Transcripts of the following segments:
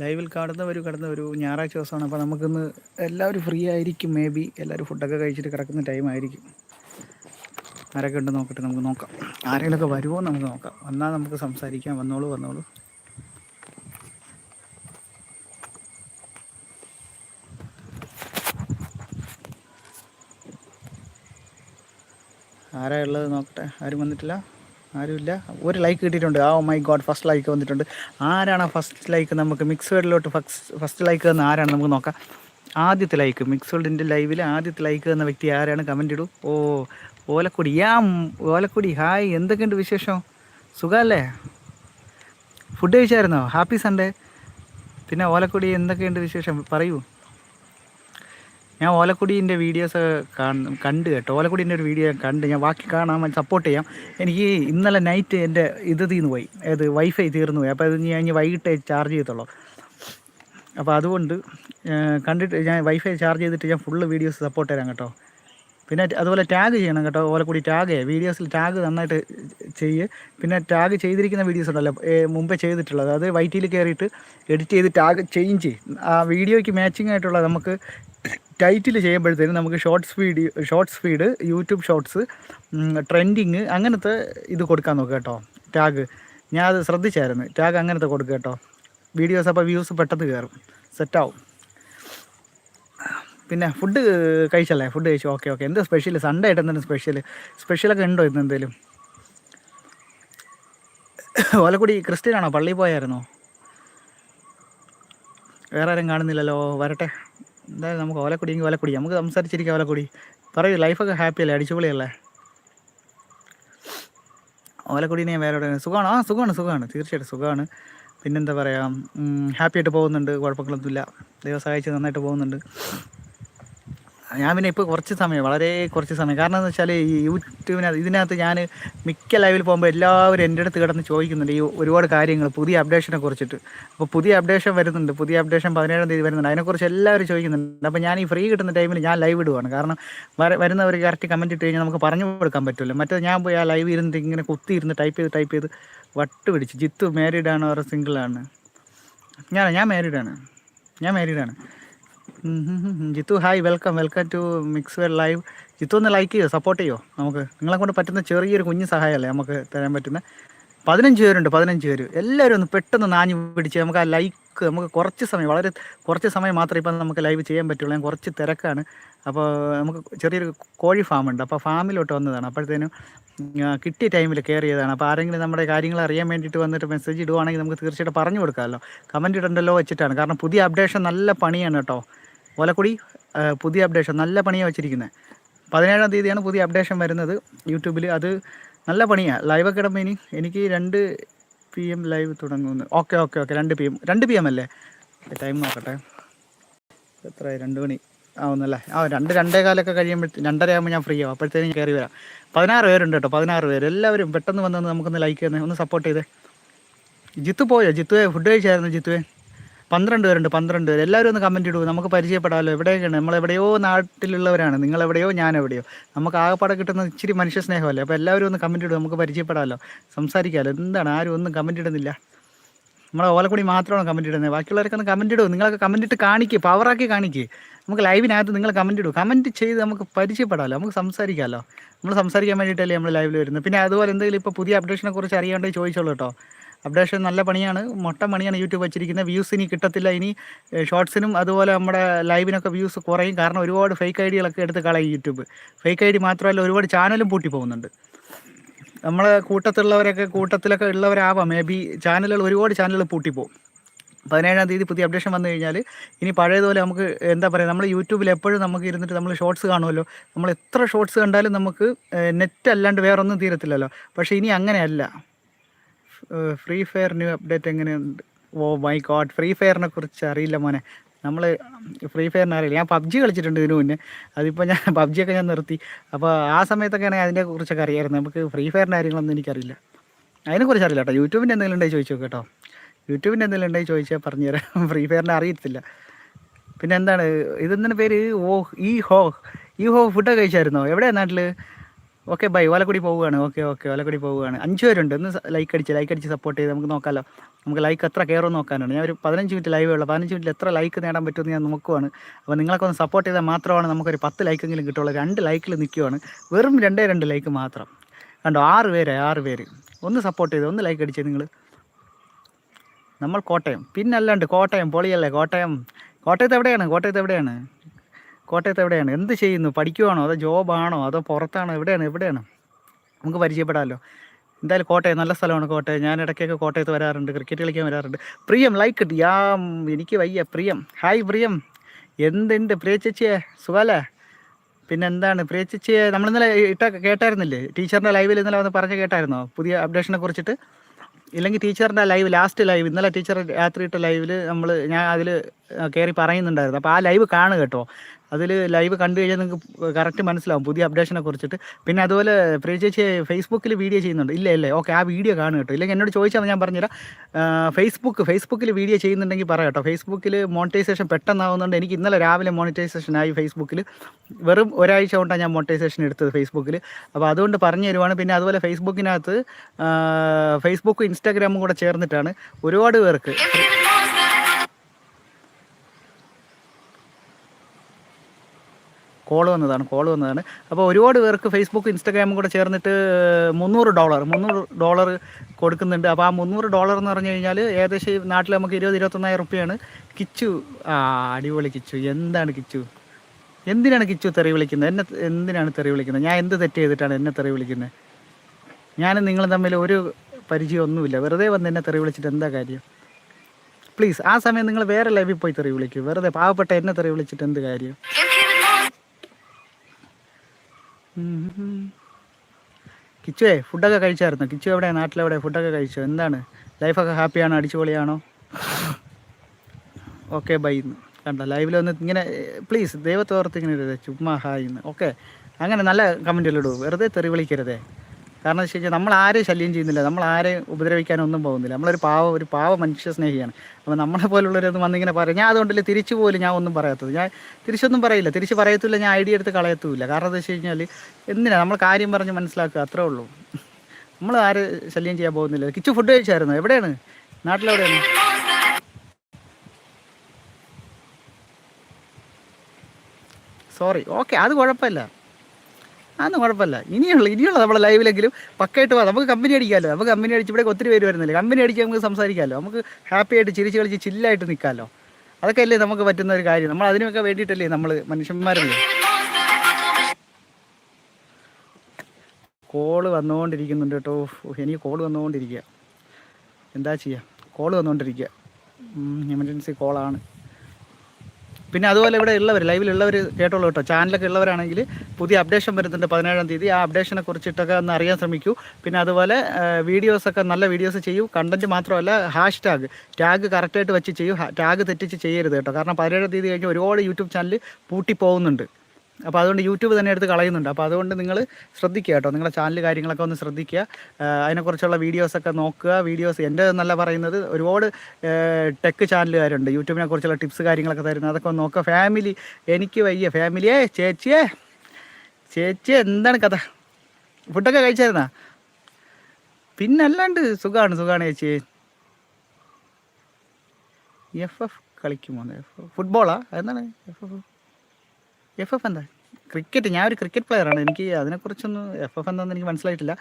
ലൈവിൽ കടന്നു വരൂ കടന്നു വരൂ. ഞായറാഴ്ച ദിവസമാണ്. അപ്പോൾ നമുക്കിന്ന് എല്ലാവരും ഫ്രീ ആയിരിക്കും. മേ ബി എല്ലാവരും ഫുഡൊക്കെ കഴിച്ചിട്ട് കിടക്കുന്ന ടൈം ആയിരിക്കും. ആരൊക്കെ ഉണ്ട് നോക്കട്ടെ നമുക്ക് നോക്കാം. ആരെങ്കിലുമൊക്കെ വരുമോ നമുക്ക് നോക്കാം. വന്നാൽ നമുക്ക് സംസാരിക്കാം. വന്നോളൂ വന്നോളൂ. ആരാ ഉള്ളത് നോക്കട്ടെ? ആരും വന്നിട്ടില്ല? ആരുമില്ല. ഒരു ലൈക്ക് കിട്ടിയിട്ടുണ്ട്. ആ മൈ ഗോഡ് ഫസ്റ്റ് ലൈക്ക് വന്നിട്ടുണ്ട്. ആരാണ് ആ ഫസ്റ്റ് ലൈക്ക് നമുക്ക് മിക്സ് വേർഡിലോട്ട് ഫസ്റ്റ് ഫസ്റ്റ് ലൈക്ക് തന്ന ആരാണ് നമുക്ക് നോക്കാം. ആദ്യത്തെ ലൈക്ക് മിക്സ് വേൾഡിന്റെ ലൈവിൽ ആദ്യത്തെ ലൈക്ക് തന്ന വ്യക്തി ആരാണ്? കമന്റ് ഇടൂ. ഓ ഓലക്കുടി. യാ ഓലക്കുടി. ഹായ് എന്തൊക്കെയുണ്ട് വിശേഷം? സുഖമല്ലേ? ഫുഡ് കഴിച്ചായിരുന്നോ? ഹാപ്പി സൺഡേ പിന്നെ ഓലക്കുടി എന്തൊക്കെയുണ്ട് വിശേഷം? പറയൂ. ഞാൻ ഓലക്കുടീന്റെ വീഡിയോസ് കണ്ട് കേട്ടോ. ഓലക്കുടീന്റെ ഒരു വീഡിയോ കണ്ട് ഞാൻ ബാക്കി കാണാൻ സപ്പോർട്ട് ചെയ്യാം. എനിക്ക് ഇന്നലെ നൈറ്റ് എന്റെ ഇത് തീർന്നു പോയി. അത് വൈഫൈ തീർന്നു പോയി. അപ്പോൾ അത് ഞാൻ ഇനി വൈകിട്ട് ചാർജ് ചെയ്യത്തുള്ളൂ. അപ്പോൾ അതുകൊണ്ട് കണ്ടിട്ട് ഞാൻ വൈഫൈ ചാർജ് ചെയ്തിട്ട് ഞാൻ ഫുള്ള് വീഡിയോസ് സപ്പോർട്ട് തരാം കേട്ടോ. പിന്നെ അതുപോലെ ടാഗ് ചെയ്യണം കേട്ടോ. ഓലക്കുടി ടാഗ് വീഡിയോസിൽ ടാഗ് നന്നായിട്ട് ചെയ്യ്. പിന്നെ ടാഗ് ചെയ്തിരിക്കുന്ന വീഡിയോസ് ഉണ്ടല്ലോ. മുമ്പേ ചെയ്തിട്ടുള്ളത്. അത് വൈറ്റിയിൽ കയറിയിട്ട് എഡിറ്റ് ചെയ്ത് ടാഗ് ചേഞ്ച് ചെയ്യും. ആ വീഡിയോയ്ക്ക് മാച്ചിങ് ആയിട്ടുള്ള നമുക്ക് ടൈറ്റിൽ ചെയ്യുമ്പോഴത്തേനും നമുക്ക് shorts video shorts feed YouTube shorts trending അങ്ങനത്തെ ഇത് കൊടുക്കാൻ നോക്കുക കേട്ടോ. ടാഗ്. ഞാൻ അത് ശ്രദ്ധിച്ചായിരുന്നു. ടാഗ് അങ്ങനത്തെ കൊടുക്കുക കേട്ടോ. വീഡിയോസ് അപ്പോൾ വ്യൂസ് പെട്ടെന്ന് കയറും സെറ്റാവും. പിന്നെ ഫുഡ് കഴിച്ചല്ലേ? ഫുഡ് കഴിച്ചു. ഓക്കെ ഓക്കെ എന്താ സ്പെഷ്യൽ സൺഡേ ആയിട്ട് എന്തെങ്കിലും സ്പെഷ്യൽ സ്പെഷ്യലൊക്കെ ഉണ്ടോ ഇന്ന് എന്തെങ്കിലും ഓലക്കുടി ക്രിസ്ത്യനാണോ? പള്ളിയിൽ പോയായിരുന്നോ? വേറെ ആരും കാണുന്നില്ലല്ലോ. വരട്ടെ. എന്തായാലും നമുക്ക് ഓലക്കുടിയെങ്കിൽ ഓലക്കുടി. നമുക്ക് സംസാരിച്ചിരിക്കാം ഓലക്കുടി. പറയൂ ലൈഫൊക്കെ ഹാപ്പി അല്ലേ? അടിച്ചുപൊളിയല്ലേ? ഞാൻ വേറെ എവിടെ സുഖമാണ്? ആ സുഖമാണ് സുഖമാണ്. തീർച്ചയായിട്ടും സുഖമാണ്. പിന്നെന്താ പറയുക ഹാപ്പി ആയിട്ട് പോകുന്നുണ്ട്. കുഴപ്പങ്ങളൊന്നുമില്ല. ദൈവം സഹായിച്ച് നന്നായിട്ട് പോകുന്നുണ്ട്. ഞാൻ പിന്നെ ഇപ്പോൾ കുറച്ച് സമയം വളരെ കുറച്ച് സമയം. കാരണം എന്ന് വെച്ചാൽ ഈ യൂട്യൂബിനകത്ത് ഇതിനകത്ത് ഞാൻ മിക്ക ലൈവിൽ പോകുമ്പോൾ എല്ലാവരും എന്റെ അടുത്ത് കിടന്ന് ചോദിക്കുന്നുണ്ട്. ഈ ഒരുപാട് കാര്യങ്ങൾ പുതിയ അപ്ഡേഷനെ കുറിച്ചിട്ട്. അപ്പോൾ പുതിയ അപ്ഡേഷൻ വരുന്നുണ്ട്. പുതിയ അപ്ഡേഷൻ പതിനേഴാം തീയതി വരുന്നുണ്ട്. അതിനെക്കുറിച്ച് എല്ലാവരും ചോദിക്കുന്നുണ്ട്. അപ്പോൾ ഞാൻ ഈ ഫ്രീ കിട്ടുന്ന ടൈമിൽ ഞാൻ ലൈവ് ഇടുവാണ്. കാരണം വര- വരുന്നവർ കറക്റ്റ് കമന്റ് ഇട്ട് കഴിഞ്ഞാൽ നമുക്ക് പറഞ്ഞു കൊടുക്കാൻ പറ്റുമല്ലോ മറ്റേ ഞാൻ പോയി ആ ലൈവ് ഇരുന്നിട്ട് ഇങ്ങനെ കുത്തി ഇരുന്ന് ടൈപ്പ് ചെയ്ത് ടൈപ്പ് ചെയ്ത് വട്ട് പിടിച്ച്. ജിത്തു മാരീഡ് ആണോ സിംഗിളാണ് ഞാൻ ഞാൻ മാരീഡാണ് ഞാൻ മാരീഡാണ്. Jithu hi welcome welcome to mix well live. Jithu ഒന്ന് ലൈക്ക് ചെയ്യോ സപ്പോർട്ട് ചെയ്യോ? നമുക്ക് നിങ്ങളെ കൊണ്ട് പറ്റുന്ന ചെറിയൊരു കുഞ്ഞു സഹായമല്ലേ നമുക്ക് തരാൻ പറ്റുന്ന? പതിനഞ്ച് പേരുണ്ട് പതിനഞ്ച് പേര്. എല്ലാവരും ഒന്ന് പെട്ടെന്ന് നാഞ്ഞു പിടിച്ച് നമുക്ക് ആ ലൈക്ക് നമുക്ക് കുറച്ച് സമയം വളരെ കുറച്ച് സമയം മാത്രമേ ഇപ്പം നമുക്ക് ലൈവ് ചെയ്യാൻ പറ്റുള്ളൂ. ഞാൻ കുറച്ച് തിരക്കാണ്. അപ്പോൾ നമുക്ക് ചെറിയൊരു കോഴി ഫാം ഉണ്ട്. അപ്പോൾ ഫാമിലോട്ട് വന്നതാണ്. അപ്പോഴത്തേനും കിട്ടിയ ടൈമിൽ കെയർ ചെയ്തതാണ് അപ്പോൾ ആരെങ്കിലും നമ്മുടെ കാര്യങ്ങൾ അറിയാൻ വേണ്ടിയിട്ട് വന്നിട്ട് മെസ്സേജ് ഇടുവാണെങ്കിൽ നമുക്ക് തീർച്ചയായിട്ടും പറഞ്ഞു കൊടുക്കാമല്ലോ. കമന്റ് ഇടണ്ടല്ലോ വെച്ചിട്ടാണ്. കാരണം പുതിയ അപ്ഡേഷൻ നല്ല പണിയാണ് കേട്ടോ. ഓലക്കുടി പുതിയ അപ്ഡേഷൻ നല്ല പണിയാണ് വെച്ചിരിക്കുന്നത് പതിനേഴാം തീയതിയാണ് പുതിയ അപ്ഡേഷൻ വരുന്നത് യൂട്യൂബിൽ അത് നല്ല പണിയാണ് ലൈവൊക്കെ ഇടുമ്പോൾ ഇനി. എനിക്ക് രണ്ട് പി എം ലൈവ് തുടങ്ങുന്നു. ഓക്കെ ഓക്കെ ഓക്കെ രണ്ട് പി എം രണ്ട് പി എം അല്ലേ? ടൈം നോക്കട്ടെ. എത്രയായി? രണ്ട് മണി ആവുന്നല്ലേ? ആ രണ്ട് രണ്ടേ കാലൊക്കെ കഴിയുമ്പോഴത്തെ രണ്ടര ആകുമ്പോൾ ഞാൻ ഫ്രീ ആവും. അപ്പോഴത്തേനും കയറി വരാം. പതിനാറ് പേരുണ്ട് കേട്ടോ പതിനാറ് പേര്. എല്ലാവരും പെട്ടെന്ന് വന്ന് നമുക്കൊന്ന് ലൈക്ക് ചെയ്യുന്നത് ഒന്ന് സപ്പോർട്ട് ചെയ്തേ. ജിത്തു പോയോ? ജിത്തുവേ ഫുഡ് കഴിച്ചായിരുന്നു ജിത്തുവേ? പന്ത്രണ്ട് പേരുണ്ട് പന്ത്രണ്ട് പേര്. എല്ലാവരും ഒന്ന് കമന്റ് ഇടൂ. നമുക്ക് പരിചയപ്പെടാമല്ലോ എവിടെയൊക്കെയാണ്? നമ്മൾ എവിടെയോ നാട്ടിലുള്ളവരാണ്. നിങ്ങൾ എവിടെയോ ഞാൻ എവിടെയോ നമുക്ക് ആകെപ്പാടെ കിട്ടുന്ന ഇച്ചിരി മനുഷ്യ സ്നേഹമല്ലേ? അപ്പോൾ എല്ലാവരും ഒന്ന് കമന്റ് ഇടൂ. നമുക്ക് പരിചയപ്പെടാമല്ലോ സംസാരിക്കാമല്ലോ എന്താണ്? ആരും ഒന്നും കമന്റ് ഇടുന്നില്ല. നമ്മളെ ഓലക്കുടി മാത്രമാണ് കമന്റ് ഇടുന്നത്. ബാക്കിയുള്ളവരൊക്കെ ഒന്ന് കമന്റ് ഇടൂ. നിങ്ങളൊക്കെ കമന്റ് ഇട്ട് കാണിക്കുക പവറാക്കി കാണിക്കുക നമുക്ക് ലൈവിനകത്ത് നിങ്ങൾ കമന്റ് ഇടും. കമന്റ് ചെയ്ത് നമുക്ക് പരിചയപ്പെടാമല്ലോ നമുക്ക് സംസാരിക്കാമല്ലോ നമ്മൾ സംസാരിക്കാൻ വേണ്ടിയിട്ടല്ലേ നമ്മൾ ലൈവിൽ വരുന്നത്. പിന്നെ അതുപോലെ എന്തെങ്കിലും ഇപ്പോൾ പുതിയ അപ്ഡേഷനെ കുറിച്ച് അറിയാണ്ടെങ്കിൽ ചോദിച്ചോളൂ കേട്ടോ. അപ്ഡേഷൻ നല്ല പണിയാണ്. മൊട്ട പണിയാണ് യൂട്യൂബ് വെച്ചിരിക്കുന്നത്. വ്യൂസ് ഇനി കിട്ടത്തില്ല. ഇനി ഷോർട്സിനും അതുപോലെ നമ്മുടെ ലൈവിനൊക്കെ വ്യൂസ് കുറയും. കാരണം ഒരുപാട് ഫേക്ക് ഐ ഡികളൊക്കെ എടുത്ത് കളയും യൂട്യൂബ്. ഫേക്ക് ഐ ഡി മാത്രമല്ല ഒരുപാട് ചാനലും പൂട്ടി പോകുന്നുണ്ട് നമ്മളെ കൂട്ടത്തിലുള്ളവരൊക്കെ കൂട്ടത്തിലൊക്കെ ഉള്ളവരാവാം. മേ ബി ചാനലുകൾ ഒരുപാട് ചാനലുകൾ പൂട്ടിപ്പോകും. പതിനേഴാം തീയതി പുതിയ അപ്ഡേഷൻ വന്നു കഴിഞ്ഞാൽ ഇനി പഴയതുപോലെ നമുക്ക് എന്താ പറയുക നമ്മൾ യൂട്യൂബിൽ എപ്പോഴും നമുക്ക് ഇരുന്നിട്ട് നമ്മൾ ഷോർട്സ് കാണുമല്ലോ. നമ്മൾ എത്ര ഷോർട്സ് കണ്ടാലും നമുക്ക് നെറ്റ് അല്ലാണ്ട് വേറൊന്നും തീരത്തില്ലല്ലോ. പക്ഷേ ഇനി അങ്ങനെയല്ല. ഫ്രീ ഫയർ ന്യൂ അപ്ഡേറ്റ് എങ്ങനെയുണ്ട്? ഓ മൈ ഗോഡ് ഫ്രീ ഫയറിനെ കുറിച്ച് അറിയില്ല മോനെ. നമ്മൾ ഫ്രീ ഫയറിനെ അറിയില്ല. ഞാൻ പബ്ജി കളിച്ചിട്ടുണ്ട് ഇതിനു മുന്നേ. അതിപ്പോൾ ഞാൻ പബ്ജിയൊക്കെ ഞാൻ നിർത്തി. അപ്പോൾ ആ സമയത്തൊക്കെ ആണെങ്കിൽ അതിനെ കുറിച്ചൊക്കെ അറിയായിരുന്നു. നമുക്ക് ഫ്രീ ഫയറിന്റെ കാര്യങ്ങളൊന്നും എനിക്കറിയില്ല. അതിനെക്കുറിച്ച് അറിയില്ല കേട്ടോ. യൂട്യൂബിന്റെ എന്തെങ്കിലും ഉണ്ടായി ചോദിച്ചു കേട്ടോ. യൂട്യൂബിന്റെ എന്തെങ്കിലും ഉണ്ടെങ്കിൽ ചോദിച്ചാൽ പറഞ്ഞുതരാം ഫ്രീ ഫയറിനെ അറിയത്തില്ല. പിന്നെ എന്താണ്? ഇതെന്തിനു പേര്? ഓ ഈ ഹോ ഈ ഹോ ഫുഡൊക്കെ കഴിച്ചായിരുന്നോ? എവിടെയാണ് നാട്ടിൽ ഓക്കെ ബൈ. ഓലക്കുടി പോവുകയാണ്. Okay okay. ഓലക്കുടി പോവുകയാണ്. അഞ്ച് പേരുണ്ട്. ഒന്ന് ലൈക്ക് അടിച്ച് ലൈക്ക് അടിച്ച് സപ്പോർട്ട് ചെയ്ത് നമുക്ക് നോക്കാമല്ലോ നമുക്ക് ലൈക്ക് എത്ര കയറും നോക്കാനാണ്. ഞാൻ ഒരു പതിനഞ്ച് മിനിറ്റ് ലൈവേ ഉള്ളൂ. പതിനഞ്ച് മിനിറ്റിൽ എത്ര ലൈക്ക് നേടാൻ പറ്റുമെന്ന് ഞാൻ നോക്കുവാണ്. അപ്പോൾ നിങ്ങളൊക്കെ ഒന്ന് സപ്പോർട്ട് ചെയ്താൽ മാത്രമാണ് നമുക്കൊരു പത്ത് ലൈക്കെങ്കിലും കിട്ടുള്ളൂ. രണ്ട് ലൈക്കിൽ നിൽക്കുവാണ് വെറും രണ്ടേ രണ്ട് ലൈക്ക് മാത്രം. കണ്ടോ? ആറ് പേരെ ആറ് പേര്. ഒന്ന് സപ്പോർട്ട് ചെയ്ത്? ഒന്ന് ലൈക്ക് അടിച്ചേ നിങ്ങൾ നമ്മൾ കോട്ടയം. പിന്നല്ലാണ്ട് കോട്ടയം പൊളിയല്ലേ? കോട്ടയം. കോട്ടയത്ത് എവിടെയാണ്? കോട്ടയത്ത് എവിടെയാണ്? കോട്ടയത്ത് എവിടെയാണ്? എന്ത് ചെയ്യുന്നു? പഠിക്കുവാണോ അതോ ജോബാണോ? അതോ പുറത്താണോ? എവിടെയാണ്? എവിടെയാണ്? നമുക്ക് പരിചയപ്പെടാമല്ലോ എന്തായാലും കോട്ടയം നല്ല സ്ഥലമാണ് കോട്ടയം. ഞാൻ ഇടയ്ക്കൊക്കെ കോട്ടയത്ത് വരാറുണ്ട് ക്രിക്കറ്റ് കളിക്കാൻ വരാറുണ്ട്. പ്രിയം ലൈക്ക് ഇട്ട് യാ എനിക്ക് വയ്യ. പ്രിയം. ഹായ് പ്രിയം. എന്തുണ്ട്? പ്രിയ ചേച്ചിയെ സുഖല്ലേ? പിന്നെ എന്താണ് പ്രിയ ചേച്ചിയെ നമ്മൾ ഇന്നലെ ഇട്ട കേട്ടായിരുന്നില്ലേ? ടീച്ചറിന്റെ ലൈവിൽ ഇന്നലെ വന്ന് പറഞ്ഞ് കേട്ടായിരുന്നോ? പുതിയ അപ്ഡേഷനെ കുറിച്ചിട്ട്. ഇല്ലെങ്കിൽ ടീച്ചറിന്റെ ലൈവ് ലാസ്റ്റ് ലൈവ് ഇന്നലെ ടീച്ചർ രാത്രി ഇട്ട ലൈവിൽ നമ്മൾ ഞാൻ അതിൽ കയറി പറയുന്നുണ്ടായിരുന്നു. അപ്പോൾ ആ ലൈവ് കാണുക കേട്ടോ. അതിൽ ലൈവ് കണ്ടു കഴിഞ്ഞാൽ നിങ്ങൾക്ക് കറക്റ്റ് മനസ്സിലാവും പുതിയ അപ്ഡേഷനെ കുറിച്ചിട്ട്. പിന്നെ അതുപോലെ പ്രിയ ചേച്ചി ഫേസ്ബുക്കിൽ വീഡിയോ ചെയ്യുന്നുണ്ട്. ഇല്ല ഇല്ലേ ഓക്കെ ആ വീഡിയോ കാണും കേട്ടോ. ഇല്ലെങ്കിൽ എന്നോട് ചോദിച്ചാൽ ഞാൻ പറഞ്ഞുതരാം. ഫേസ്ബുക്ക് ഫേസ്ബുക്കിൽ വീഡിയോ ചെയ്യുന്നുണ്ടെങ്കിൽ പറയാം കേട്ടോ. ഫേസ്ബുക്കിൽ മോണിറ്റൈസേഷൻ പെട്ടെന്നാവുന്നുണ്ട്. എനിക്ക് ഇന്നലെ രാവിലെ മോണിറ്റൈസേഷൻ ആയി ഫേസ്ബുക്കിൽ വെറും ഒരാഴ്ച കൊണ്ടാണ് ഞാൻ മോണിറ്റൈസേഷൻ എടുത്തത് ഫേസ്ബുക്കിൽ അപ്പോൾ അതുകൊണ്ട് പറഞ്ഞു തരുവാണ്. പിന്നെ അതുപോലെ ഫേസ്ബുക്കിനകത്ത് ഫേസ്ബുക്കും ഇൻസ്റ്റാഗ്രാമും കൂടെ ചേർന്നിട്ടാണ് ഒരുപാട് പേർക്ക് കോൾ വന്നതാണ് കോൾ വന്നതാണ്. അപ്പോൾ ഒരുപാട് പേർക്ക് ഫേസ്ബുക്ക് ഇൻസ്റ്റാഗ്രാമും കൂടെ ചേർന്നിട്ട് മുന്നൂറ് ഡോളർ മുന്നൂറ് ഡോളർ കൊടുക്കുന്നുണ്ട്. അപ്പോൾ ആ മുന്നൂറ് ഡോളർ എന്ന് പറഞ്ഞു കഴിഞ്ഞാൽ ഏകദേശം നാട്ടിൽ നമുക്ക് ഇരുപത് ഇരുപത്തൊന്നായിരം റുപ്യാണ്. കിച്ചു ആ അടിപൊളി കിച്ചു. എന്താണ് കിച്ചു? എന്തിനാണ് കിച്ചു തെറി വിളിക്കുന്നത്? എന്നെ എന്തിനാണ് തെറി വിളിക്കുന്നത്? ഞാൻ എന്ത് തെറ്റ് ചെയ്തിട്ടാണ് എന്നെ തെറി വിളിക്കുന്നത്? ഞാനും നിങ്ങളും തമ്മിൽ ഒരു പരിചയമൊന്നുമില്ല. വെറുതെ വന്ന് എന്നെ തെറി വിളിച്ചിട്ട് എന്താ കാര്യം? പ്ലീസ് ആ സമയം നിങ്ങൾ വേറെ ലൈവിൽ പോയി തെറി വിളിക്കൂ. വെറുതെ പാവപ്പെട്ട എന്നെ തെറി വിളിച്ചിട്ട് എന്ത് കാര്യം. കിച്ചുവേ ഫുഡൊക്കെ കഴിച്ചായിരുന്നു? കിച്ചു എവിടെ നാട്ടിലെവിടെ ഫുഡൊക്കെ കഴിച്ചോ എന്താണ്? ലൈഫൊക്കെ ഹാപ്പിയാണോ? അടിച്ചുപൊളിയാണോ? Okay bye. എന്ന് കണ്ട ലൈവിൽ ഒന്ന് ഇങ്ങനെ പ്ലീസ് ദൈവത്തോർത്ത് ഇങ്ങനെ ചുമ്മാ ഹായ് എന്ന്. ഓക്കെ അങ്ങനെ നല്ല കമന്റുകൾ ഇടൂ. വെറുതെ തെറി വിളിക്കരുതേ. കാരണം വെച്ച് കഴിഞ്ഞാൽ നമ്മൾ ആരെയും ശല്യം ചെയ്യുന്നില്ല. നമ്മൾ ആരെയും ഉപദ്രവിക്കാനൊന്നും പോകുന്നില്ല. നമ്മളൊരു പാവ ഒരു പാവ മനുഷ്യ സ്നേഹിയാണ്. അപ്പോൾ നമ്മളെ പോലുള്ളവരൊന്നും വന്നിങ്ങനെ പറയും. ഞാൻ അതുകൊണ്ടല്ലേ തിരിച്ചു പോലും ഞാൻ ഒന്നും പറയാത്തത്. ഞാൻ തിരിച്ചൊന്നും പറയില്ല. തിരിച്ച് പറയത്തില്ല ഞാൻ ഐഡിയ എടുത്ത് കളയത്തുമില്ല. കാരണം എന്താ വെച്ച് കഴിഞ്ഞാൽ എന്തിനാണ് നമ്മൾ കാര്യം പറഞ്ഞ് മനസ്സിലാക്കുക. അത്രേ ഉള്ളൂ. നമ്മൾ ആര് ശല്യം ചെയ്യാൻ പോകുന്നില്ല. കിച്ചു ഫുഡ് കഴിച്ചായിരുന്നു? എവിടെയാണ്? നാട്ടിലെവിടെയാണ്? സോറി ഓക്കെ അത് കുഴപ്പമില്ല. അതൊന്നും കുഴപ്പമില്ല. ഇനിയുള്ള ഇനിയുള്ള നമ്മുടെ ലൈവിലെങ്കിലും പക്കായിട്ട് വാ. നമുക്ക് കമ്പനി അടിക്കാമല്ലോ നമുക്ക് കമ്പനി അടിച്ച് ഇവിടെ ഒത്തിരി പേര് വരുന്നില്ല? കമ്പനി അടിക്കാൻ നമുക്ക് സംസാരിക്കാമല്ലോ നമുക്ക് ഹാപ്പി ആയിട്ട് ചിരിച്ച് കളിച്ച് ചില്ലായിട്ട് നിൽക്കാമല്ലോ അതൊക്കെ അല്ലേ നമുക്ക് പറ്റുന്ന ഒരു കാര്യം. നമ്മൾ അതിനൊക്കെ വേണ്ടിയിട്ടല്ലേ നമ്മൾ മനുഷ്യന്മാരല്ലേ? കോൾ വന്നുകൊണ്ടിരിക്കുന്നുണ്ട് കേട്ടോ. എനിക്ക് കോൾ വന്നുകൊണ്ടിരിക്കുക എന്താ ചെയ്യുക കോൾ വന്നുകൊണ്ടിരിക്കുക എമർജൻസി കോളാണ് പിന്നെ അതുപോലെ ഇവിടെ ഉള്ളവർ ലൈവിലുള്ളവർ കേട്ടോളൂ കേട്ടോ. ചാനലൊക്കെ ഉള്ളവരാണെങ്കിൽ പുതിയ അപ്ഡേഷൻ വരുന്നുണ്ട് പതിനേഴാം തീയതി. ആ അപ്ഡേഷനെ കുറിച്ചിട്ടൊക്കെ ഒന്ന് അറിയാൻ ശ്രമിക്കൂ. പിന്നെ അതുപോലെ വീഡിയോസൊക്കെ നല്ല വീഡിയോസ് ചെയ്യൂ. കണ്ടന്റ് മാത്രമല്ല ഹാഷ് ടാഗ് ടാഗ് കറക്റ്റായിട്ട് വെച്ച് ചെയ്യൂ. ടാഗ് തെറ്റിച്ച് ചെയ്യരുത് കേട്ടോ. കാരണം പതിനേഴാം തീയതി കഴിഞ്ഞ് ഒരുപാട് യൂട്യൂബ് ചാനൽ പൂട്ടി പോകുന്നുണ്ട്. അപ്പോൾ അതുകൊണ്ട് യൂട്യൂബ് തന്നെ എടുത്ത് കളയുന്നുണ്ട്. അപ്പോൾ അതുകൊണ്ട് നിങ്ങൾ ശ്രദ്ധിക്കുക കേട്ടോ. നിങ്ങളുടെ ചാനൽ കാര്യങ്ങളൊക്കെ ഒന്ന് ശ്രദ്ധിക്കുക. അതിനെക്കുറിച്ചുള്ള വീഡിയോസൊക്കെ നോക്കുക. വീഡിയോസ് എന്റെ നല്ല പറയുന്നത് ഒരുപാട് ടെക് ചാനലുകാരുണ്ട്. യൂട്യൂബിനെ കുറിച്ചുള്ള ടിപ്സ് കാര്യങ്ങളൊക്കെ തരുന്നത്. അതൊക്കെ ഒന്ന് നോക്കുക. ഫാമിലി എനിക്ക് വയ്യ. ഫാമിലിയേ ചേച്ചിയേ. ചേച്ചി എന്താണ് കഥ? ഫുഡൊക്കെ കഴിച്ചായിരുന്നാ? പിന്നെ അല്ലാണ്ട് സുഖമാണ് സുഖമാണ് ചേച്ചി എഫ് എഫ് കളിക്കുമോ? ഫുട്ബോളാ എന്താണ് എഫ് എഫ് എഫ് എഫ് എന്താ? ക്രിക്കറ്റ് ഞാൻ ഒരു ക്രിക്കറ്റ് പ്ലെയറാണ് എനിക്ക് അതിനെക്കുറിച്ചൊന്നും എഫ് എഫ് എന്താണെന്ന് എനിക്ക് മനസ്സിലായിട്ടില്ല.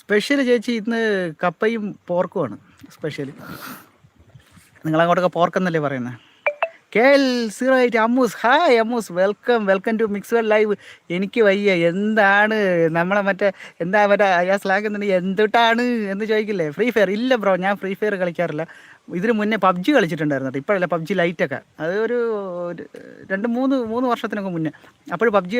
സ്പെഷ്യൽ ചേച്ചി ഇന്ന് കപ്പയും പോർക്കുമാണ് സ്പെഷ്യൽ നിങ്ങളങ്ങോട്ടൊക്കെ പോർക്കെന്നല്ലേ പറയുന്നത് K L zero eight Ammus. Hi Ammus. Welcome welcome to mix well live. എനിക്ക് വയ്യ. എന്താണ്? നമ്മളെ മറ്റേ എന്താ മറ്റേ അയാ സ്ലാഗ് എന്നുണ്ടെങ്കിൽ എന്തുട്ടാണ് എന്ന് ചോദിക്കില്ലേ? Free fire. ഇല്ല ബ്രോ ഞാൻ ഫ്രീ ഫയർ കളിക്കാറില്ല. ഇതിന് മുന്നേ പബ്ജി കളിച്ചിട്ടുണ്ടായിരുന്നു ഇപ്പോഴല്ല പബ്ജി ലൈറ്റൊക്കെ അത് ഒരു രണ്ട് മൂന്ന് മൂന്ന് വർഷത്തിനൊക്കെ മുന്നേ. അപ്പോഴും പബ്ജി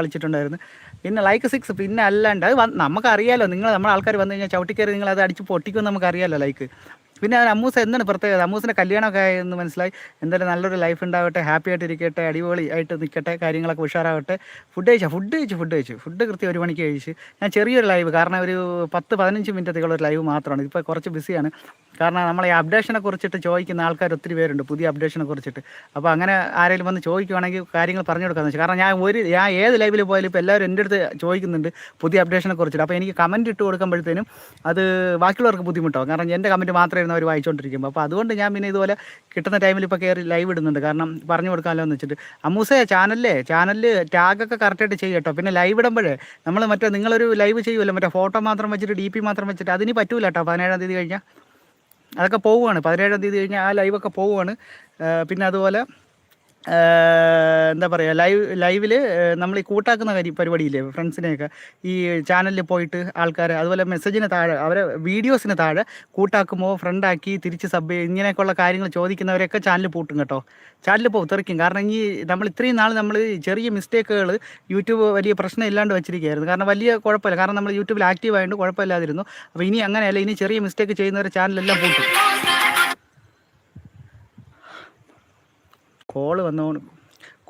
കളിച്ചിട്ടുണ്ടായിരുന്നു. പിന്നെ ലൈക്ക് സിക്സ് പിന്നെ അല്ലാണ്ട്. അത് നമുക്കറിയാലോ. നിങ്ങൾ നമ്മുടെ ആൾക്കാർ വന്നു കഴിഞ്ഞാൽ ചവിട്ടിക്കയറി നിങ്ങൾ അത് അടിച്ച് പൊട്ടിക്കുമെന്ന് നമുക്കറിയാലോ ലൈക്ക് പിന്നെ അമ്മൂസ് എന്താണ് പ്രത്യേകത? അമ്മൂസിന്റെ കല്യാണമൊക്കെ ആയെന്ന് മനസ്സിലായി. എന്തായാലും നല്ലൊരു ലൈഫ് ഉണ്ടാവട്ടെ ഹാപ്പി ആയിട്ട് ഇരിക്കട്ടെ അടിപൊളി ആയിട്ട് നിൽക്കട്ടെ കാര്യങ്ങളൊക്കെ ഉഷാറാവട്ടെ. ഫുഡ് കഴിച്ചാൽ ഫുഡ് കഴിച്ചു ഫുഡ് കഴിച്ചു. ഫുഡ് കൃത്യം ഒരു മണിക്ക് കഴിച്ച്. ഞാൻ ചെറിയൊരു ലൈവ് കാരണം ഒരു പത്ത് പതിനഞ്ച് മിനിറ്റത്തേക്കുള്ള ഒരു ലൈവ് മാത്രമാണ്. ഇപ്പോൾ കുറച്ച് ബിസിയാണ് കാരണം നമ്മളെ അപ്ഡേഷനെ കുറിച്ചിട്ട് ചോദിക്കുന്ന ആൾക്കാർ ഒത്തിരി പേരുണ്ട് പുതിയ അപ്ഡേഷനെ കുറിച്ചിട്ട്. അപ്പോൾ അങ്ങനെ ആരെങ്കിലും വന്ന് ചോദിക്കുവാണെങ്കിൽ കാര്യങ്ങൾ പറഞ്ഞു കൊടുക്കാമെന്ന് വെച്ചാൽ കാരണം ഞാൻ ഒരു ഞാൻ ഏത് ലൈവിൽ പോയാലും ഇപ്പോൾ എല്ലാവരും എന്റെ അടുത്ത് ചോദിക്കുന്നുണ്ട് പുതിയ അപ്ഡേഷനെ കുറിച്ചിട്ട്. അപ്പോൾ എനിക്ക് കമന്റ് ഇട്ട് കൊടുക്കുമ്പോഴത്തേനും അത് ബാക്കിയുള്ളവർക്ക് ബുദ്ധിമുട്ടാവും. കാരണം എന്റെ കമന്റ് മാത്രമേ ഇരുന്ന് അവർ വായിച്ചുകൊണ്ടിരിക്കുമ്പോൾ അപ്പോൾ അതുകൊണ്ട് ഞാൻ പിന്നെ ഇതുപോലെ കിട്ടുന്ന ടൈമിൽ ഇപ്പോൾ കയറി ലൈവ് ഇടുന്നുണ്ട്. കാരണം പറഞ്ഞു കൊടുക്കാമല്ലോ എന്ന് വെച്ചിട്ട്. അമ്മൂസേ ചാനലിലെ ചാനലിൽ ടാഗൊക്കെ കറക്റ്റായിട്ട് ചെയ്യും കേട്ടോ. പിന്നെ ലൈവ് ഇടുമ്പോഴേ നമ്മൾ മറ്റേ നിങ്ങളൊരു ലൈവ് ചെയ്യുമല്ലോ മറ്റേ ഫോട്ടോ മാത്രം വെച്ചിട്ട് ഡി പി മാത്രം വെച്ചിട്ട്. അതിന് പറ്റൂല കേട്ടോ. പതിനേഴാം തീയതി കഴിഞ്ഞാൽ അതൊക്കെ പോവുകയാണ് പതിനേഴാം തീയതി കഴിഞ്ഞാൽ ആ ലൈവൊക്കെ പോവുകയാണ് പിന്നെ അതുപോലെ എന്താ പറയുക ലൈവ് ലൈവിൽ നമ്മൾ ഈ കൂട്ടാക്കുന്ന കാര്യം പരിപാടിയില്ലേ ഫ്രണ്ട്സിനെയൊക്കെ ഈ ചാനലിൽ പോയിട്ട് ആൾക്കാരെ അതുപോലെ മെസ്സേജിന് താഴെ അവരെ വീഡിയോസിന് താഴെ കൂട്ടാക്കുമ്പോൾ ഫ്രണ്ടാക്കി തിരിച്ച് സബ് ഇങ്ങനെയൊക്കെയുള്ള കാര്യങ്ങൾ ചോദിക്കുന്നവരെയൊക്കെ ചാനൽ പൂട്ടും കേട്ടോ. ചാനൽ പോകും തെറിക്കും. കാരണം ഈ നമ്മൾ ഇത്രയും നാൾ നമ്മൾ ചെറിയ മിസ്റ്റേക്കുകൾ യൂട്യൂബ് വലിയ പ്രശ്നം ഇല്ലാണ്ട് വെച്ചിരിക്കുകയായിരുന്നു. കാരണം വലിയ കുഴപ്പമില്ല. കാരണം നമ്മൾ യൂട്യൂബിൽ ആക്റ്റീവ് ആയതുകൊണ്ട് കുഴപ്പമില്ലാതിരുന്നു. അപ്പോൾ ഇനി അങ്ങനെയല്ല ഇനി ചെറിയ മിസ്റ്റേക്ക് ചെയ്യുന്നവരെ ചാനലെല്ലാം പൂട്ടും. കോൾ വന്നുകൊണ്ട്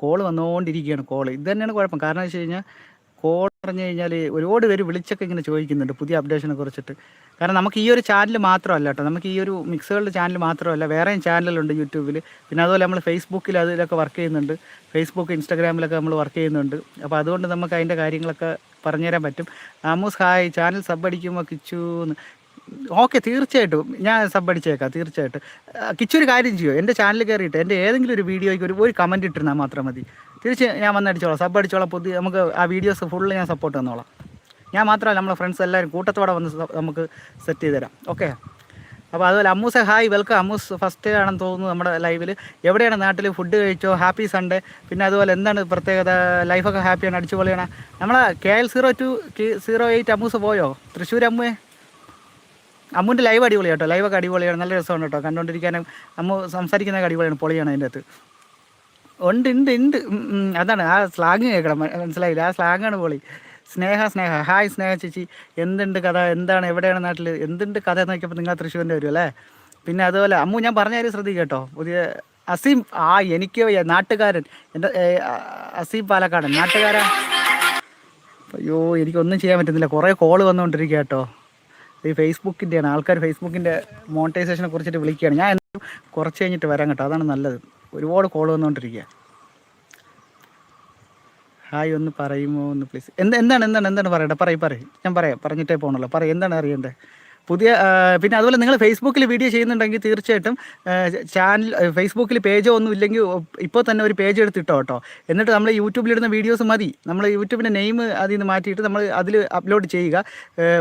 കോൾ വന്നുകൊണ്ടിരിക്കുകയാണ് കോൾ. ഇത് തന്നെയാണ് കുഴപ്പം. കാരണം വെച്ച് കഴിഞ്ഞാൽ കോൾ പറഞ്ഞു കഴിഞ്ഞാൽ ഒരുപാട് പേര് വിളിച്ചൊക്കെ ഇങ്ങനെ ചോദിക്കുന്നുണ്ട് പുതിയ അപ്ഡേഷനെ കുറിച്ചിട്ട്. കാരണം നമുക്ക് ഈ ഒരു ചാനൽ മാത്രമല്ല കേട്ടോ നമുക്ക് ഈ ഒരു മിക്സുകളുടെ ചാനൽ മാത്രമല്ല വേറെയും ചാനലുണ്ട് യൂട്യൂബിൽ പിന്നെ അതുപോലെ നമ്മൾ ഫേസ്ബുക്കിൽ അതിലൊക്കെ വർക്ക് ചെയ്യുന്നുണ്ട്. ഫേസ്ബുക്ക് ഇൻസ്റ്റാഗ്രാമിലൊക്കെ നമ്മൾ വർക്ക് ചെയ്യുന്നുണ്ട്. അപ്പോൾ അതുകൊണ്ട് നമുക്ക് അതിന്റെ കാര്യങ്ങളൊക്കെ പറഞ്ഞുതരാൻ പറ്റും. ആമോസ് ഹായ് ചാനൽ സബ് അടിക്കുമ്പോൾ കിച്ചു ഓക്കെ തീർച്ചയായിട്ടും. ഞാൻ സബ് അടിച്ചേക്കാം തീർച്ചയായിട്ടും. കിച്ചൊരു കാര്യം ചെയ്യോ? എന്റെ ചാനൽ കയറിയിട്ട് എന്റെ ഏതെങ്കിലും ഒരു വീഡിയോയ്ക്ക് ഒരു ഒരു കമന്റ് ഇട്ടിരുന്നാൽ മാത്രം മതി. തീർച്ചയായും ഞാൻ വന്ന് അടിച്ചോളാം. സബ് അടിച്ചോളാം പുതിയ നമുക്ക് ആ വീഡിയോസ് ഫുള്ള് ഞാൻ സപ്പോർട്ട് തന്നോളാം. ഞാൻ മാത്രമല്ല നമ്മളെ ഫ്രണ്ട്സ് എല്ലാവരും കൂട്ടത്തോടെ വന്ന് നമുക്ക് സെറ്റ് ചെയ്ത് തരാം. ഓക്കെ? അപ്പോൾ അതുപോലെ Ammus hi welcome Ammus first ആണെന്ന് തോന്നുന്നു നമ്മുടെ ലൈവിൽ എവിടെയാണ് നാട്ടിൽ ഫുഡ് കഴിച്ചോ? ഹാപ്പി സൺഡേ പിന്നെ അതുപോലെ എന്താണ് പ്രത്യേകത? ലൈഫൊക്കെ ഹാപ്പിയാണ് അടിച്ചുപൊളിയാണ്. നമ്മളെ K L zero two zero eight Ammus പോയോ? തൃശ്ശൂർ അമ്മുവേ അമ്മുന്റെ ലൈവ് അടിപൊളി കേട്ടോ. ലൈവൊക്കെ അടിപൊളിയാണ്. നല്ല രസമാണ് കേട്ടോ. കണ്ടുകൊണ്ടിരിക്കാനും അമ്മു സംസാരിക്കുന്നൊക്കെ അടിപൊളിയാണ്. പൊളിയാണ് അതിന്റെ അകത്ത്. ഉണ്ട് ഉണ്ട് ഉണ്ട്. അതാണ് ആ സ്ലാങ് കേൾക്കണം. മനസ്സിലായില്ല? ആ സ്ലാങ്ങാണ് പൊളി. സ്നേഹ സ്നേഹ. ഹായ് സ്നേഹ ചേച്ചി. എന്തുണ്ട് കഥ? എന്താണ്? എവിടെയാണ് നാട്ടിൽ എന്തുണ്ട് കഥ എന്ന് നോക്കിയപ്പോൾ നിങ്ങൾ തൃശ്ശൂരിന്റെ വരും അല്ലേ? പിന്നെ അതുപോലെ അമ്മു ഞാൻ പറഞ്ഞ കാര്യം ശ്രദ്ധിക്കുക കേട്ടോ. പുതിയ അസീം ആ എനിക്ക് നാട്ടുകാരൻ. എന്റെ അസീം പാലക്കാടൻ. നാട്ടുകാരൻ അയ്യോ എനിക്കൊന്നും ചെയ്യാൻ പറ്റുന്നില്ല. കുറേ കോൾ വന്നുകൊണ്ടിരിക്കുക കേട്ടോ. ഈ ഫേസ്ബുക്കിന്റെയാണ് ആൾക്കാർ ഫേസ്ബുക്കിന്റെ മോണിറ്റൈസേഷനെ കുറിച്ചിട്ട് വിളിക്കുകയാണ്. ഞാൻ എന്തായാലും കുറച്ച് കഴിഞ്ഞിട്ട് വരാം കേട്ടോ. അതാണ് നല്ലത്. ഒരുപാട് കോൾ വന്നുകൊണ്ടിരിക്കുക. ഹായ് ഒന്ന് പറയുമോ? ഒന്ന് പ്ലീസ് എന്ത് എന്താണ് എന്താണ് എന്താണ് പറയട്ടെ പറയും പറയും. ഞാൻ പറയാം. പറഞ്ഞിട്ടേ പോകണല്ലോ പറയും എന്താണ് അറിയേണ്ടത് പുതിയ പിന്നെ അതുപോലെ നിങ്ങൾ ഫേസ്ബുക്കിൽ വീഡിയോ ചെയ്യുന്നുണ്ടെങ്കിൽ തീർച്ചയായിട്ടും ചാനൽ ഫേസ്ബുക്കിൽ പേജോ ഒന്നും ഇല്ലെങ്കിൽ ഇപ്പോൾ തന്നെ ഒരു പേജ് എടുത്തിട്ടോ കേട്ടോ. എന്നിട്ട് നമ്മൾ യൂട്യൂബിലിടുന്ന വീഡിയോസ് മതി. നമ്മൾ യൂട്യൂബിന്റെ നെയിം അതിൽ നിന്ന് മാറ്റിയിട്ട് നമ്മൾ അതിൽ അപ്ലോഡ് ചെയ്യുക.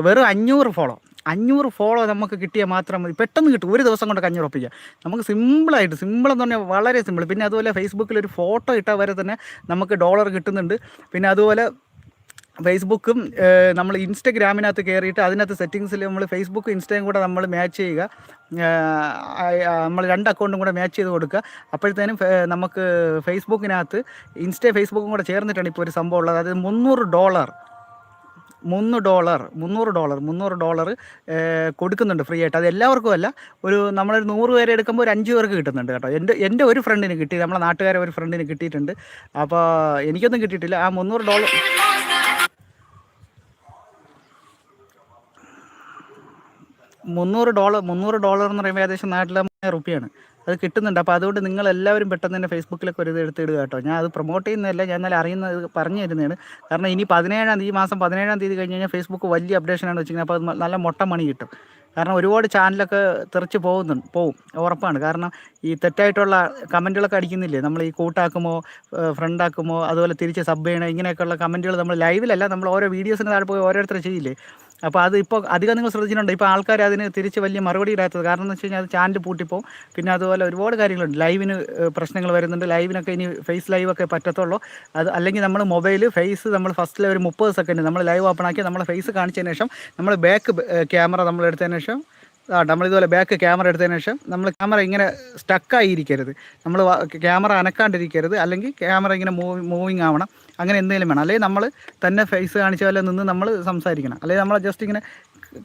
വെറും അഞ്ഞൂറ് ഫോളോ അഞ്ഞൂറ് ഫോളോ നമുക്ക് കിട്ടിയാൽ മാത്രം മതി. പെട്ടെന്ന് കിട്ടും. ഒരു ദിവസം കൊണ്ടൊക്കെ അഞ്ഞൂറ് ഒപ്പിക്കുക നമുക്ക് സിമ്പിളായിട്ട് സിമ്പിൾ എന്ന് പറഞ്ഞാൽ വളരെ സിമ്പിൾ പിന്നെ അതുപോലെ ഫേസ്ബുക്കിൽ ഒരു ഫോട്ടോ ഇട്ടാൽ വരെ തന്നെ നമുക്ക് ഡോളർ കിട്ടുന്നുണ്ട്. പിന്നെ അതുപോലെ ഫേസ്ബുക്കും നമ്മൾ ഇൻസ്റ്റഗ്രാമിനകത്ത് കയറിയിട്ട് അതിനകത്ത് സെറ്റിങ്സിൽ നമ്മൾ ഫേസ്ബുക്കും ഇൻസ്റ്റയും കൂടെ നമ്മൾ മാച്ച് ചെയ്യുക. നമ്മൾ രണ്ട് അക്കൗണ്ടും കൂടെ മാച്ച് ചെയ്ത് കൊടുക്കുക. അപ്പോഴത്തേനും നമുക്ക് ഫേസ്ബുക്കിനകത്ത് ഇൻസ്റ്റ ഫേസ്ബുക്കും കൂടെ ചേർന്നിട്ടാണ് ഇപ്പോൾ ഒരു സംഭവം ഉള്ളത്. അതായത് മുന്നൂറ് ഡോളർ മുന്നൂറ് ഡോളർ മുന്നൂറ് ഡോളർ മുന്നൂറ് ഡോളർ കൊടുക്കുന്നുണ്ട് ഫ്രീ ആയിട്ട്. അത് എല്ലാവർക്കും അല്ല ഒരു നമ്മളൊരു നൂറ് പേരെ എടുക്കുമ്പോൾ ഒരു അഞ്ച് പേർക്ക് കിട്ടുന്നുണ്ട് കേട്ടോ. എന്റെ എന്റെ ഒരു ഫ്രണ്ടിന് കിട്ടി നമ്മളെ നാട്ടുകാരെ ഒരു ഫ്രണ്ടിന് കിട്ടിയിട്ടുണ്ട്. അപ്പോൾ എനിക്കൊന്നും കിട്ടിയിട്ടില്ല. ആ മുന്നൂറ് ഡോളർ മുന്നൂറ് ഡോളർ മുന്നൂറ് ഡോളർ എന്ന് പറയുമ്പോൾ ഏകദേശം നാട്ടിലെ റുപ്യാണ് അത് കിട്ടുന്നുണ്ട്. അപ്പോൾ അതുകൊണ്ട് നിങ്ങൾ എല്ലാവരും പെട്ടെന്ന് തന്നെ ഫേസ്ബുക്കിലൊക്കെ ഒരു ഇത് എടുത്തിടുക കേട്ടോ. ഞാൻ അത് പ്രൊമോട്ട് ചെയ്യുന്നതല്ല ഞാൻ എന്നാലും അറിയുന്നത് പറഞ്ഞു തരുന്നതാണ്. കാരണം ഇനി പതിനേഴാം തീയതി മാസം പതിനേഴാം തീയതി കഴിഞ്ഞ് കഴിഞ്ഞാൽ ഫേസ്ബുക്ക് വലിയ അപ്ഡേഷനാണ് വെച്ചിരിക്കുന്നത്. അപ്പോൾ അത് നല്ല മൊട്ട മണി കിട്ടും. കാരണം ഒരുപാട് ചാനലൊക്കെ തെറിച്ച് പോകുന്നുണ്ട് പോവും. ഉറപ്പാണ്. കാരണം ഈ തെറ്റായിട്ടുള്ള കമന്റുകളൊക്കെ അടിക്കുന്നില്ലേ? നമ്മൾ ഈ കൂട്ടാക്കുമോ ഫ്രണ്ടാക്കുമോ അതുപോലെ തിരിച്ച് സബ് ചെയ്യണോ ഇങ്ങനെയൊക്കെയുള്ള കമന്റുകൾ നമ്മൾ ലൈവിലല്ല നമ്മൾ ഓരോ വീഡിയോസിന് താഴെ പോയി ഓരോരുത്തർ ചെയ്യില്ലേ? അപ്പോൾ അത് ഇപ്പോൾ അധികം നിങ്ങൾ ശ്രദ്ധിച്ചിട്ടുണ്ട്? ഇപ്പോൾ ആൾക്കാർ അതിന് തിരിച്ച് വലിയ മറുപടി ഇടാത്തത്. കാരണം എന്ന് വെച്ച് കഴിഞ്ഞാൽ അത് ചാനൽ പൂട്ടിപ്പോൾ പിന്നെ അതുപോലെ ഒരുപാട് കാര്യങ്ങളുണ്ട്. ലൈവിന് പ്രശ്നങ്ങൾ വരുന്നുണ്ട്. ലൈവിനൊക്കെ ഇനി ഫേസ് ലൈവൊക്കെ പറ്റത്തുള്ളൂ. അത് അല്ലെങ്കിൽ നമ്മൾ മൊബൈൽ ഫേസ് നമ്മൾ ഫസ്റ്റിലെ ഒരു മുപ്പത് സെക്കൻഡ് നമ്മൾ ലൈവ് ഓപ്പൺ ആക്കി നമ്മളെ ഫേസ് കാണിച്ചതിന് ശേഷം നമ്മൾ ബാക്ക് ക്യാമറ നമ്മൾ എടുത്തതിന് ശേഷം ആ നമ്മളിതുപോലെ ബാക്ക് ക്യാമറ എടുത്തതിന് ശേഷം നമ്മൾ ക്യാമറ ഇങ്ങനെ സ്റ്റക്കായിരിക്കരുത് നമ്മൾ ക്യാമറ അനക്കാണ്ടിരിക്കരുത്. അല്ലെങ്കിൽ ക്യാമറ ഇങ്ങനെ മൂവ് മൂവിങ് ആവണം. അങ്ങനെ എന്തെങ്കിലും വേണം. അല്ലെങ്കിൽ നമ്മൾ തന്നെ ഫേസ് കാണിച്ച പോലെ നിന്ന് നമ്മൾ സംസാരിക്കണം. അല്ലെങ്കിൽ നമ്മൾ ജസ്റ്റ് ഇങ്ങനെ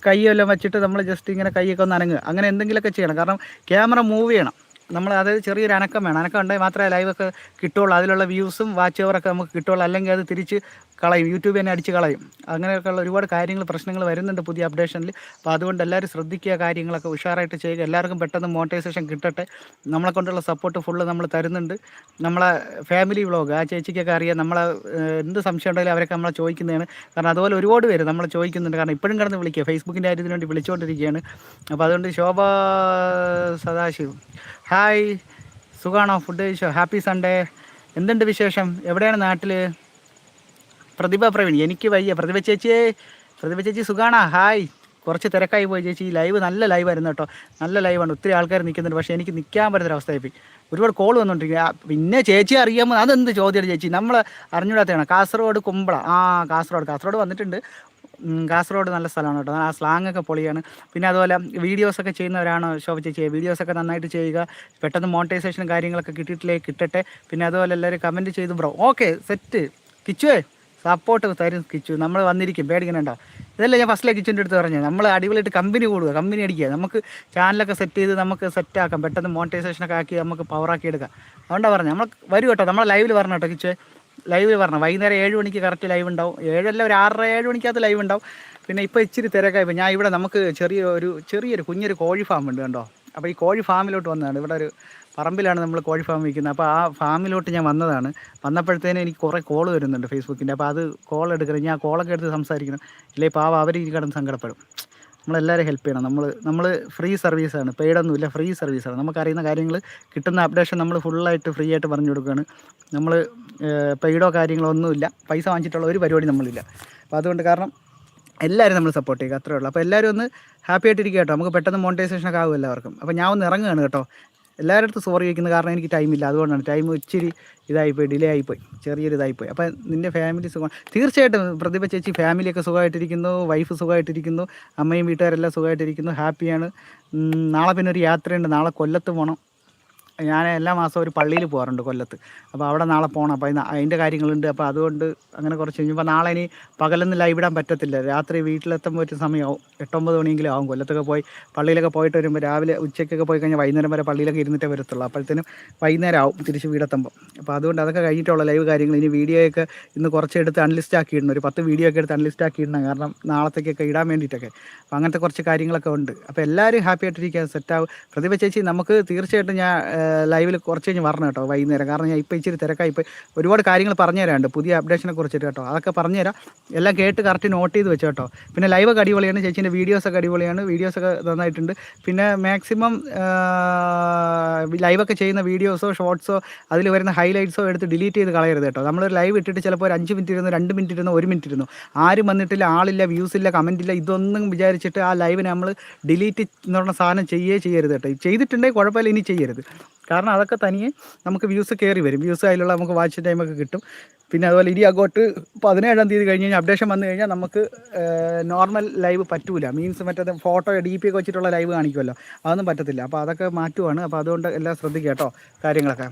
കൈയെല്ലാം വെച്ചിട്ട് നമ്മൾ ജസ്റ്റ് ഇങ്ങനെ കൈയൊക്കെ ഒന്ന് അനങ്ങുക. അങ്ങനെ എന്തെങ്കിലുമൊക്കെ ചെയ്യണം. കാരണം ക്യാമറ മൂവ് ചെയ്യണം. നമ്മൾ അതായത് ചെറിയൊരു അനക്കം വേണം. അനക്കം ഉണ്ടെങ്കിൽ മാത്രമേ ലൈവൊക്കെ കിട്ടുള്ളൂ അതിലുള്ള വ്യൂസും വാച്ച് ഓവറൊക്കെ നമുക്ക് കിട്ടുള്ളൂ അല്ലെങ്കിൽ അത് തിരിച്ച് കളയും. യൂട്യൂബ് തന്നെ അടിച്ച് കളയും. അങ്ങനെയൊക്കെയുള്ള ഒരുപാട് കാര്യങ്ങൾ പ്രശ്നങ്ങൾ വരുന്നുണ്ട് പുതിയ അപ്ഡേഷനിൽ അപ്പോൾ അതുകൊണ്ട് എല്ലാവരും ശ്രദ്ധിക്കുക കാര്യങ്ങളൊക്കെ. ഉഷാറായിട്ട് ചെയ്യുക. എല്ലാവർക്കും പെട്ടെന്ന് മോണിറ്റൈസേഷൻ കിട്ടട്ടെ. നമ്മളെ കൊണ്ടുള്ള സപ്പോർട്ട് ഫുള്ള് നമ്മൾ തരുന്നുണ്ട്. നമ്മളെ ഫാമിലി വ്ളോഗ് ആ ചേച്ചിക്കൊക്കെ അറിയാം. നമ്മളെ എന്ത് സംശയം ഉണ്ടെങ്കിലും അവരൊക്കെ നമ്മളെ ചോദിക്കുന്നതാണ്. കാരണം അതുപോലെ ഒരുപാട് പേര് നമ്മളെ ചോദിക്കുന്നുണ്ട്. കാരണം ഇപ്പോഴും കടന്ന് വിളിക്കുക. ഫേസ്ബുക്കിന്റെ കാര്യത്തിന് വേണ്ടി വിളിച്ചുകൊണ്ടിരിക്കുകയാണ് അപ്പോൾ അതുകൊണ്ട് ശോഭ സദാശിവ്. ഹായ്. സുഖാണോ? ഫുഡ് കഴിച്ചോ? ഹാപ്പി സൺഡേ എന്തുണ്ട് വിശേഷം? എവിടെയാണ് നാട്ടിൽ പ്രതിഭ പ്രവീൺ എനിക്ക് വയ്യ. പ്രതിഭ ചേച്ചിയെ പ്രതിഭ ചേച്ചി സുഖാണോ? ഹായ്. കുറച്ച് തിരക്കായി പോയി ചേച്ചി. ഈ ലൈവ് നല്ല ലൈവ് ലൈവായിരുന്നു കേട്ടോ. നല്ല ലൈവാണ് ഒത്തിരി ആൾക്കാർ നിൽക്കുന്നുണ്ട്. പക്ഷേ എനിക്ക് നിൽക്കാൻ പറ്റുന്ന അവസ്ഥയായി ഒരുപാട് കോൾ വന്നുകൊണ്ടിരിക്കുക പിന്നെ ചേച്ചി അറിയാമോ? അതെന്ത് ചോദ്യമാണ് ചേച്ചി? നമ്മൾ അറിഞ്ഞൂടാത്തതാണ് കാസർഗോഡ് കുമ്പള. ആ കാസർഗോഡ്. കാസർഗോഡ് വന്നിട്ടുണ്ട്. കാസർഗോഡ് നല്ല സ്ഥലമാണ് കേട്ടോ. ആ സ്ലാങ് ഒക്കെ പൊളിയാണ്. പിന്നെ അതുപോലെ വീഡിയോസൊക്കെ ചെയ്യുന്നവരാണ് ശോഭ ചേച്ചി വീഡിയോസൊക്കെ നന്നായിട്ട് ചെയ്യുക. പെട്ടെന്ന് മോണിറ്റൈസേഷനും കാര്യങ്ങളൊക്കെ കിട്ടിയിട്ടില്ലേ കിട്ടട്ടെ. പിന്നെ അതുപോലെ എല്ലാവരും കമന്റ് ചെയ്തു ബ്രോ ഓക്കെ സെറ്റ് കിച്ചുവേ സപ്പോർട്ട് തരും കിച്ചു. നമ്മൾ വന്നിരിക്കും. പേടിക്കണണ്ട ഇതല്ലേ ഞാൻ ഫസ്റ്റിലെ കിച്ചന്റെ അടുത്ത് പറഞ്ഞത്. നമ്മൾ അടിപൊളിയായിട്ട് കമ്പനി കൂടുക കമ്പനി അടിക്കുക. നമുക്ക് ചാനലൊക്കെ സെറ്റ് ചെയ്ത് നമുക്ക് സെറ്റ് സെറ്റാക്കാം പെട്ടെന്ന് മോണിറ്റൈസേഷനൊക്കെ ആക്കി നമുക്ക് പവറാക്കി എടുക്കാം. അതുകൊണ്ടാണ് പറഞ്ഞത്. നമ്മൾ വരും കേട്ടോ. നമ്മൾ ലൈവിൽ പറഞ്ഞു കേട്ടോ കിച്ചുവേ. ലൈവ് പറഞ്ഞു. വൈകുന്നേരം ഏഴ് മണിക്ക് കറക്റ്റ് ലൈവ് ഉണ്ടാവും. ഏഴല്ല ഒരു ആറര ഏഴ് മണിക്കകത്ത് ലൈവ് ഉണ്ടാവും. പിന്നെ ഇപ്പോൾ ഇച്ചിരി തിരക്കായി. ഇപ്പോൾ ഞാൻ ഇവിടെ നമുക്ക് ചെറിയ ഒരു ചെറിയൊരു കുഞ്ഞൊരു കോഴി ഫാം ഉണ്ട് കണ്ടോ? അപ്പോൾ ഈ കോഴി ഫാമിലോട്ട് വന്നതാണ്. ഇവിടെ ഒരു പറമ്പിലാണ് നമ്മൾ കോഴി ഫാം വയ്ക്കുന്നത് അപ്പോൾ ആ ഫാമിലോട്ട് ഞാൻ വന്നതാണ്. വന്നപ്പോഴത്തേനും എനിക്ക് കുറേ കോൾ വരുന്നുണ്ട് ഫേസ്ബുക്കിന്റെ അപ്പോൾ അത് കോൾ എടുക്കുന്നത് ഞാൻ കോളൊക്കെ എടുത്ത് സംസാരിക്കണം. ഇല്ലേ പാവ അവർ ഈ കിടന്ന് സങ്കടപ്പെടും. നമ്മളെല്ലാവരും ഹെൽപ്പ് ചെയ്യണം. നമ്മൾ നമ്മൾ ഫ്രീ സർവീസാണ് പെയ്ഡൊന്നുമില്ല ഫ്രീ സർവീസാണ് നമുക്കറിയുന്ന കാര്യങ്ങൾ കിട്ടുന്ന അപ്ഡേഷൻ നമ്മൾ ഫുള്ളായിട്ട് ഫ്രീ ആയിട്ട് പറഞ്ഞു കൊടുക്കുകയാണ്. നമ്മൾ പെയ്ഡോ കാര്യങ്ങളോ ഒന്നുമില്ല. പൈസ വാങ്ങിച്ചിട്ടുള്ള ഒരു പരിപാടി നമ്മളില്ല. അപ്പോൾ അതുകൊണ്ട് കാരണം എല്ലാവരും നമ്മൾ സപ്പോർട്ട് ചെയ്യുക. അത്രേ ഉള്ളൂ. അപ്പോൾ എല്ലാവരും ഒന്ന് ഹാപ്പി ആയിട്ടിരിക്കുക കേട്ടോ. നമുക്ക് പെട്ടെന്ന് മോണിറ്റൈസേഷൻ ഒക്കെ ആകും എല്ലാവർക്കും. അപ്പോൾ ഞാൻ ഒന്ന് ഇറങ്ങുകയാണ് കേട്ടോ. എല്ലാവരുടെ സോറി ചോദിക്കുന്നത് കാരണം എനിക്ക് ടൈമില്ല അതുകൊണ്ടാണ് ടൈം ഇച്ചിരി ഇതായിപ്പോയി ഡിലേ ആയിപ്പോയി. ചെറിയൊരു ഇതായിപ്പോയി. അപ്പോൾ നിന്റെ ഫാമിലി സുഖം തീർച്ചയായിട്ടും പ്രതിഭ ചേച്ചി ഫാമിലിയൊക്കെ സുഖമായിട്ടിരിക്കുന്നു വൈഫ് സുഖമായിട്ടിരിക്കുന്നു അമ്മയും വീട്ടുകാരെല്ലാം സുഖമായിട്ടിരിക്കുന്നു ഹാപ്പിയാണ് നാളെ പിന്നെ ഒരു യാത്രയുണ്ട്. നാളെ കൊല്ലത്ത് പോകണം ഞാൻ എല്ലാ മാസവും ഒരു പള്ളിയിൽ പോകാറുണ്ട് കൊല്ലത്ത്. അപ്പോൾ അവിടെ നാളെ പോകണം അപ്പോൾ അതിന്റെ കാര്യങ്ങളുണ്ട്. അപ്പോൾ അതുകൊണ്ട് അങ്ങനെ കുറച്ച് കഴിഞ്ഞപ്പോൾ നാളെ ഇനി പകലൊന്നും ലൈവ് ഇടാൻ പറ്റത്തില്ല. രാത്രി വീട്ടിലെത്തുമ്പോൾ ഒരു സമയമാവും എട്ടൊമ്പത് മണിയെങ്കിലും ആവും. കൊല്ലത്തൊക്കെ പോയി പള്ളിയിലൊക്കെ പോയിട്ട് വരുമ്പോൾ രാവിലെ ഉച്ചയ്ക്കൊക്കെ പോയി കഴിഞ്ഞാൽ വൈകുന്നേരം വരെ പള്ളിയിലൊക്കെ ഇരുന്നിട്ടേ വരത്തുള്ളൂ. അപ്പോഴത്തേനും വൈകുന്നേരം ആവും തിരിച്ച് വീടെത്തുമ്പോൾ. അപ്പോൾ അതുകൊണ്ട് അതൊക്കെ കഴിഞ്ഞിട്ടുള്ള ലൈവ് കാര്യങ്ങൾ. ഇനി വീഡിയോയൊക്കെ ഇന്ന് കുറച്ച് എടുത്ത് അൺലിസ്റ്റ് ആക്കിയിടണം. ഒരു പത്ത് വീഡിയോ ഒക്കെ എടുത്ത് അൺലിസ്റ്റ് ആക്കിയിടണം. കാരണം നാളത്തേക്കൊക്കെ ഇടാൻ വേണ്ടിയിട്ടൊക്കെ. അപ്പോൾ അങ്ങനത്തെ കുറച്ച് കാര്യങ്ങളൊക്കെ ഉണ്ട്. അപ്പോൾ എല്ലാവരും ഹാപ്പി ആയിട്ടിരിക്കുക. സെറ്റാവും പ്രതിഭ ചേച്ചി നമുക്ക് തീർച്ചയായിട്ടും ഞാൻ ലൈവിൽ കുറച്ച് കഴിഞ്ഞ് വരണം കേട്ടോ വൈകുന്നേരം. കാരണം ഞാൻ ഇപ്പോൾ ഇച്ചിരി തിരക്കായി. ഇപ്പോൾ ഒരുപാട് കാര്യങ്ങൾ പറഞ്ഞു തരാനുണ്ട് പുതിയ അപ്ഡേഷനെ കുറിച്ചിട്ട് കേട്ടോ. അതൊക്കെ പറഞ്ഞു തരാം എല്ലാം കേട്ട് കറക്റ്റ് നോട്ട് ചെയ്ത് വെച്ചോ കേട്ടോ. പിന്നെ ലൈവൊക്കെ അടിപൊളിയാണ്. ചേച്ചീന്റെ വീഡിയോസൊക്കെ അടിപൊളിയാണ്. വീഡിയോസൊക്കെ നന്നായിട്ടുണ്ട്. പിന്നെ മാക്സിമം ലൈവൊക്കെ ചെയ്യുന്ന വീഡിയോസോ ഷോർട്സോ അതിൽ വരുന്ന ഹൈലൈറ്റ്സോ എടുത്ത് ഡിലീറ്റ് ചെയ്ത് കളയരുത് കേട്ടോ. നമ്മളൊരു ലൈവ് ഇട്ടിട്ട് ചിലപ്പോൾ ഒരു അഞ്ച് മിനിറ്റ് ഇരുന്നു രണ്ട് മിനിറ്റ് ഇരുന്നു ഒരു മിനിറ്റ് ഇരുന്നു. ആരും വന്നിട്ടില്ല ആളില്ല വ്യൂസ് ഇല്ല കമന്റ് ഇല്ല ഇതൊന്നും വിചാരിച്ചിട്ട് ആ ലൈവിനെ നമ്മൾ ഡിലീറ്റ് എന്ന് പറഞ്ഞ സാധനം ചെയ്യേ ചെയ്യരുത് കേട്ടോ. ചെയ്തിട്ടുണ്ടെങ്കിൽ കുഴപ്പമില്ല ഇനി ചെയ്യരുത്. കാരണം അതൊക്കെ തനിയെ നമുക്ക് വ്യൂസ് കയറി വരും. വ്യൂസ് അതിലുള്ള നമുക്ക് വാച്ച് ടൈമൊക്കെ കിട്ടും. പിന്നെ അതുപോലെ ഇനി അങ്ങോട്ട് പതിനേഴാം തീയതി കഴിഞ്ഞ് കഴിഞ്ഞാൽ അപ്ഡേഷൻ വന്നു കഴിഞ്ഞാൽ നമുക്ക് നോർമൽ ലൈവ് പറ്റൂല. മീൻസ് മറ്റേ ഫോട്ടോ ഡി പി ഒക്കെ വെച്ചിട്ടുള്ള ലൈവ് കാണിക്കുമല്ലോ അതൊന്നും പറ്റത്തില്ല. അപ്പോൾ അതൊക്കെ മാറ്റുവാണ്. അപ്പോൾ അതുകൊണ്ട് എല്ലാം ശ്രദ്ധിക്കുക കേട്ടോ കാര്യങ്ങളൊക്കെ.